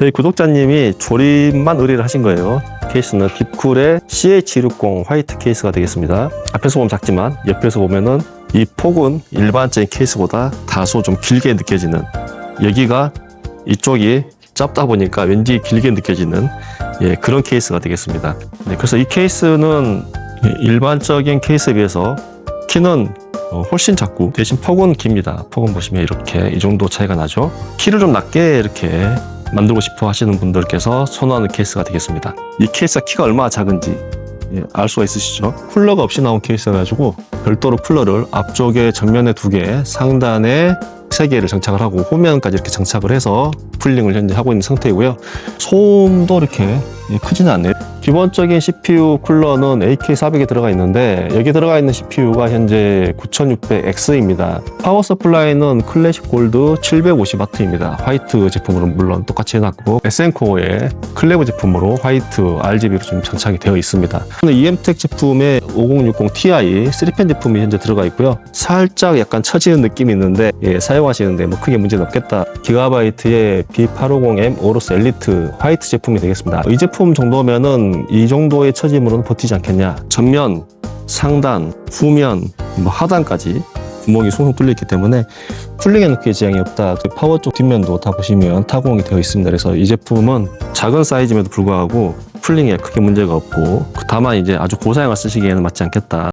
저희 구독자님이 조립만 의뢰를 하신 거예요. 케이스는 딥쿨의 CH260 화이트 케이스가 되겠습니다. 앞에서 보면 작지만 옆에서 보면은 이 폭은 일반적인 케이스보다 다소 좀 길게 느껴지는 여기가 이쪽이 짧다 보니까 왠지 길게 느껴지는 예, 그런 케이스가 되겠습니다. 네, 그래서 이 케이스는 일반적인 케이스에 비해서 키는 어, 훨씬 작고 대신 폭은 깁니다. 폭은 보시면 이렇게 이 정도 차이가 나죠. 키를 좀 낮게 이렇게 만들고 싶어 하시는 분들께서 선호하는 케이스가 되겠습니다. 이 케이스가 키가 얼마나 작은지 예, 알 수가 있으시죠? 쿨러가 없이 나온 케이스여가지고 별도로 쿨러를 앞쪽에 정면에 두 개, 상단에 세 개를 장착을 하고 후면까지 이렇게 장착을 해서 쿨링을 현재 하고 있는 상태이고요. 소음도 이렇게 예, 크지는 않네요. 기본적인 CPU 쿨러는 AK400에 들어가 있는데 여기 들어가 있는 CPU가 현재 9600X입니다. 파워 서플라이는 클래식 골드 750W입니다. 화이트 제품으로 물론 똑같이 해놨고 SN코어의 클레브 제품으로 화이트 RGB로 좀 장착이 되어 있습니다. EM텍 제품의 5060 Ti 3펜 제품이 현재 들어가 있고요. 살짝 약간 처지는 느낌이 있는데 예, 사용하시는데 뭐 크게 문제는 없겠다. 기가바이트의 B850M 오로스 엘리트 화이트 제품이 되겠습니다. 이 제품 정도면은 이 정도의 처짐으로는 버티지 않겠냐. 전면, 상단, 후면, 뭐 하단까지 구멍이 송송 뚫려 있기 때문에 쿨링에 넣기에 지장이 없다. 그 파워 쪽 뒷면도 다 보시면 타공이 되어 있습니다. 그래서 이 제품은 작은 사이즈임에도 불구하고 쿨링에 크게 문제가 없고 다만 이제 아주 고사양을 쓰시기에는 맞지 않겠다.